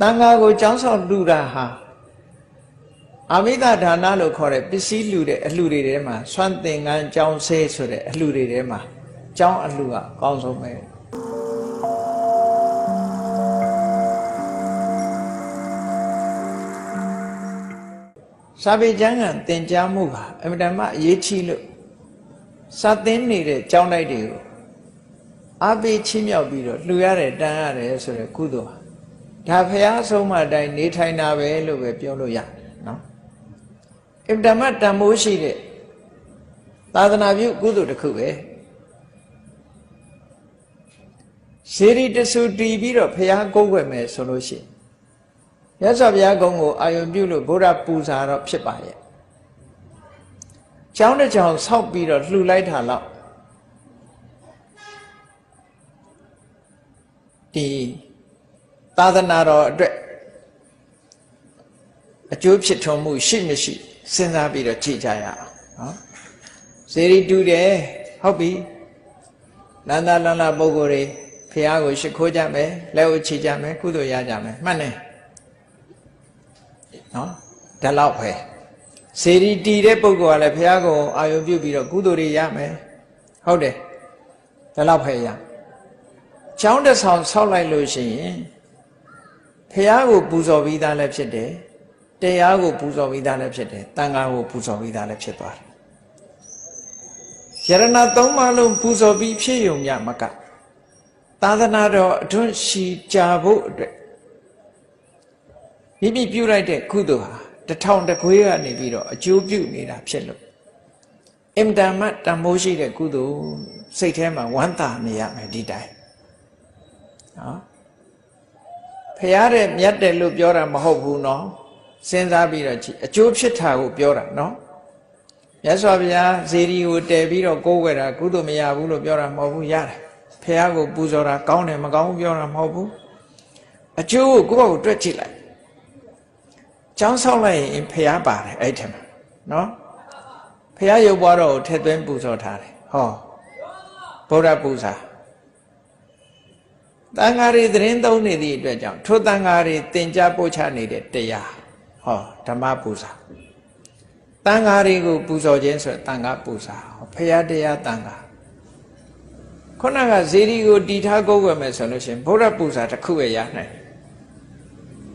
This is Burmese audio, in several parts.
တန်ဃာကိုကျောင်းဆောင်လူတာဟာအာမိတဒါနလို့ခေါ်တဲ့ပစ္စည်းလူတဲ့အလှူတွေထဲမှာဆွမ်းသင်္ကန်းကျောင်းဆဲဆိုတဲ့အလှူတွေထဲမှာကျောင်းအလှူကအကောင်းဆုံးပဲစာပေကျမ်းကသင်ကြားမှုဟာအမြဲတမ်းအရေးကြီးလို့စာသင်နေတဲ့ကျောင်းတိုက်တွေကိုအားပေးချီးမြှောက်ပြီးတော့လှူရတယ်တန်ရတယ်ဆိုတဲ့ကုသိုလ်ဟာ ဒါဖះအဆုံးမအတိုင်းနေထိုင်တာပဲလို့ပဲပြောလို့ရတယ်နော်အမြဲတမ်းတန်မိုးရှိတဲ့သာသနာပြုကုသိုလ်တစ်ခုပဲစေရီတဆူတီးပြီးတော့ဖះကိုးကွယ်မယ်ဆိုလို့ရှိရင်မြတ်စွာဘုရားကုံကိုအာယုံပြုလို့ဗုဒ္ဓပူဇာတော့ဖြစ်ပါရဲ့ကျောင်းတစ်ကျောင်းဆောက်ပြီးတော့လှူလိုက်တာတော့ဒီ သာသနာတော်အတွက်အကျိုးဖြစ်ထွန်းမှုရှိမရှိစဉ်းစားပြီးတော့ကြည့်ကြရအောင်နော်စေရီတူတယ်ဟုတ်ပြီလန္တာလန္တာပုဂ္ဂိုလ်တွေဖះကိုရှိခိုးကြမယ်လက်ဥချီကြမယ်ကုသိုလ်ရကြမယ်မှတ်နေနော်ဒါတော့ပဲစေရီတီတဲ့ပုဂ္ဂိုလ်ကလည်းဘုရားကိုအာယုပြုပြီးတော့ကုသိုလ်တွေရမယ်ဟုတ်တယ်ဒါတော့ပဲရကျောင်းတစ်ဆောင်ဆောက်လိုက်လို့ရှိရင် ဘုရားကိုပူဇော်ပြီးသားလည်းဖြစ်တယ်တရားကိုပူဇော်ပြီးသားလည်းဖြစ်တယ်တန်ခါကိုပူဇော်ပြီးသားလည်းဖြစ်သွားတယ်ယရဏသုံးပါးလုံးပူဇော်ပြီးဖြစ်ယုံကြမကသာသနာတော်အတွန်းရှိကြဖို့အတွက်မိမိပြုလိုက်တဲ့ကုသိုလ်ဟာတထောင်တခွေးကနေပြီးတော့အကျိုးပြုနေတာဖြစ်လို့အင်တမတန်မိုးရှိတဲ့ကုသိုလ်စိတ်ထဲမှာဝမ်းသာနေရမယ်ဒီတိုင်းနော် ဖရားတဲ့မြတ်တယ်လို့ပြောတာမဟုတ်ဘူးနော်စဉ်းစားပြီးတော့ကြည့်အကျိုးဖြစ်တာကိုပြောတာနော်မြတ်စွာဘုရားဇေဒီကိုတည်ပြီးတော့ကိုးကွယ်တာကုသိုလ်မရဘူးလို့ပြောတာမဟုတ်ဘူးရတယ်ဖះကိုပူဇော်တာကောင်းတယ်မကောင်းဘူးပြောတာမဟုတ်ဘူးအကျိုးကိုကိုယ့်ဘက်ကိုတွက်ကြည့်လိုက်ကျောင်းဆောက်လိုက်ရင်ဖះပါတယ်အဲ့ထက်မှာနော်ဖះရုပ်ဘွားတော်ကိုထည့်သွင်းပူဇော်ထားတယ်ဟောဗုဒ္ဓပူဇာ တန်ဃာတွေသတင်းသုံးနေသည့်အတွက်ကြောင့်ထိုတန်ဃာတွေသင်ကြားပို့ချနေတဲ့တရားဟောဓမ္မပူဇာတန်ဃာတွေကိုပူဇော်ခြင်းဆိုတန်ဃာပူဇာဖះတရားတန်ဃာခုနကဇေဒီကိုတီထားကိုးကွယ်မယ်ဆိုလို့ရှိရင်ဗုဒ္ဓပူဇာတစ်ခုပဲရနိုင်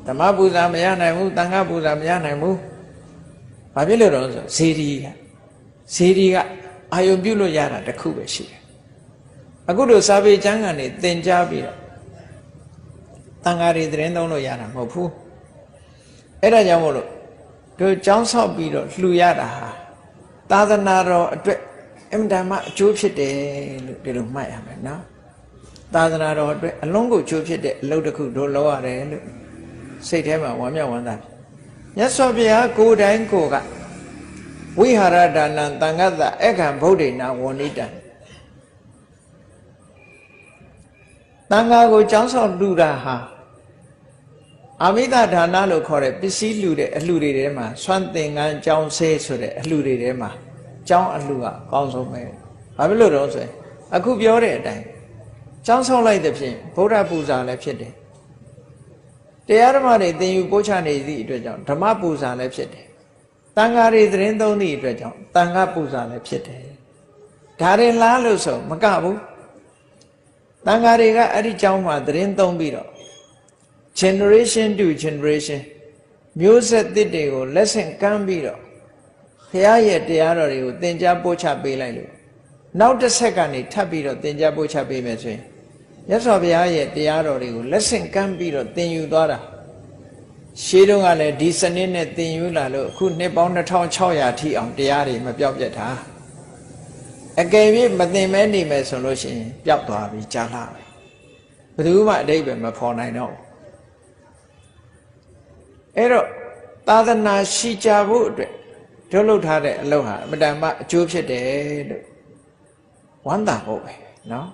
ဓမ္မပူဇာမရနိုင်ဘူးတန်ခါပူဇာမရနိုင်ဘူးဘာဖြစ်လို့တော့ဆိုဇေဒီကဇေဒီကအာယုံပြုလို့ရတာတစ်ခုပဲရှိတယ်အခုတို့စာပေကျမ်းကနေသင်ကြားပြီးတော့ တန်ခါတွေသတင်းသုံးလို့ရတာမဟုတ်ဘူးအဲ့ဒါကြောင့်မို့လို့တို့ចောင်းဆောက်ပြီးတော့လှူရတာဟာသာသနာတော်အတွက်အမှန်တမ်းအကျိုးဖြစ်တယ်လို့ဒီလိုမှတ်ရမယ်နော်သာသနာတော်အတွက်အလုံးကိုအကျိုးဖြစ်တဲ့အလုပ်တစ်ခုတို့လုပ်ရတယ်လို့စိတ်ထဲမှာဝမ်းမြောက်ဝမ်းသာမြတ်စွာဘုရားကိုယ်တိုင်ကိုယ်ကဝိဟာရဒါနံတန်ခတ်တာအခံဗုဒ္ဓေနာဝဏိတံတန်ခါကိုကျောင်းဆောင်လူတာဟာ အာမိတဒါနလို့ခေါ်တဲ့ပစ္စည်းလူတဲ့အလှူတွေထဲမှာဆွမ်းသင်္ကန်းကျောင်းဆဲဆိုတဲ့အလှူတွေထဲမှာကျောင်းအလှကအကောင်းဆုံးပဲဘာဖြစ်လို့တော့ဆိုရင်အခုပြောတဲ့အတိုင်းကျောင်းဆောင်လိုက်တဲ့ဖြင့်ဗုဒ္ဓပူဇာလည်းဖြစ်တယ်တရားဓမ္မတွေသင်ယူပို့ချနေသည့်အတွက်ကြောင့်ဓမ္မပူဇာလည်းဖြစ်တယ်တန်ဃာတွေသတင်းသုံးသည့်အတွက်ကြောင့်တန်ဃာပူဇာလည်းဖြစ်တယ်ဒါရင်လားလို့ဆိုမကဘူးတန်ဃာတွေကအဲ့ဒီကျောင်းမှာသတင်းသုံးပြီးတော့ generation to generation မျိုးဆက်သစ်တွေကိုလက်ဆင့်ကမ်းပြီးတော့ဘုရားရဲ့တရားတော်တွေကိုသင်ကြားပို့ချပေးလိုက်လို့နောက်တစ်ဆက်ကနေထပ်ပြီးတော့သင်ကြားပို့ချပေးမယ်ဆိုရင်မြတ်စွာဘုရားရဲ့တရားတော်တွေကိုလက်ဆင့်ကမ်းပြီးတော့သင်ယူသွားတာရှေးတုန်းကလည်းဒီစနစ်နဲ့သင်ယူလာလို့အခုနှစ်ပေါင်း2600ထိအောင်တရားတွေမပြောက်ပြတ်တာအကယ်၍မသင်မဲနေမယ်ဆိုလို့ရှိရင်ပျောက်သွားပြီကြားလာပဲဘယ်သူမှအတိတ်ပဲမဖော်နိုင်တော့ဘူး အဲ့တော့သာသနာရှိကြဖို့အတွက်တို့လုပ်ထားတဲ့အလုပ်ဟာအမတန်မှအကျိုးဖြစ်တယ်လို့ဝမ်းသာဖို့ပဲเนาะ